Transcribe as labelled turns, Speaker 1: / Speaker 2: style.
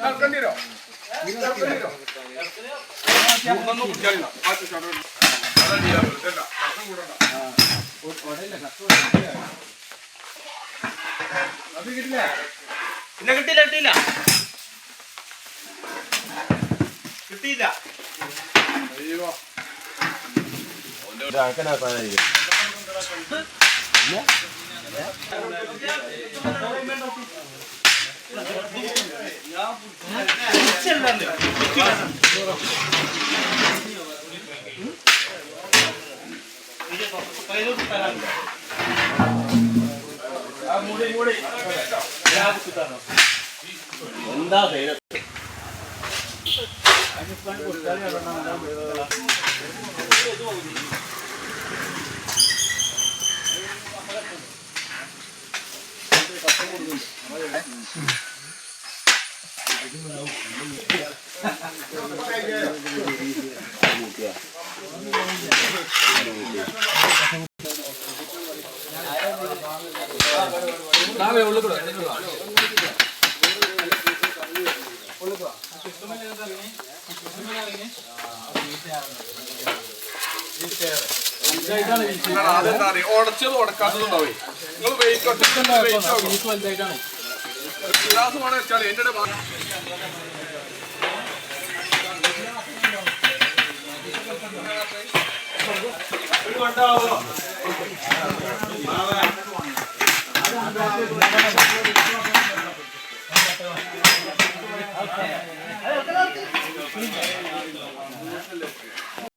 Speaker 1: നടക്കണ്ടിരോ നടക്കണ്ടിരോ മൂന്നൊന്നും
Speaker 2: കുട്ടികളില്ല ആ ചുറ്റാടോ അതല്ല പ്രശ്നം കൂടണ്ട
Speaker 3: പിന്നെ കിട്ടില്ല കിട്ടില്ല കിട്ടിയില്ല.
Speaker 2: അയ്യോ
Speaker 4: അങ്ങനെ പറയാ എന്താ Yeah.
Speaker 1: ನಾವೇ ಉಳ್ಕೊಳ್ಳೋ ಉಳ್ಕೊಳ್ಳೋ ഉള്ളുക്കോ അതെന്താ
Speaker 2: അറിയ ഉടച്ചത് ഉടക്കാത്തതുണ്ടാവേ നിങ്ങൾ വെയിറ്റ്
Speaker 3: വെയിറ്റ് ആകും
Speaker 2: ഗ്ലാസ് വേണം വെച്ചാൽ എന്റെ
Speaker 1: Okay.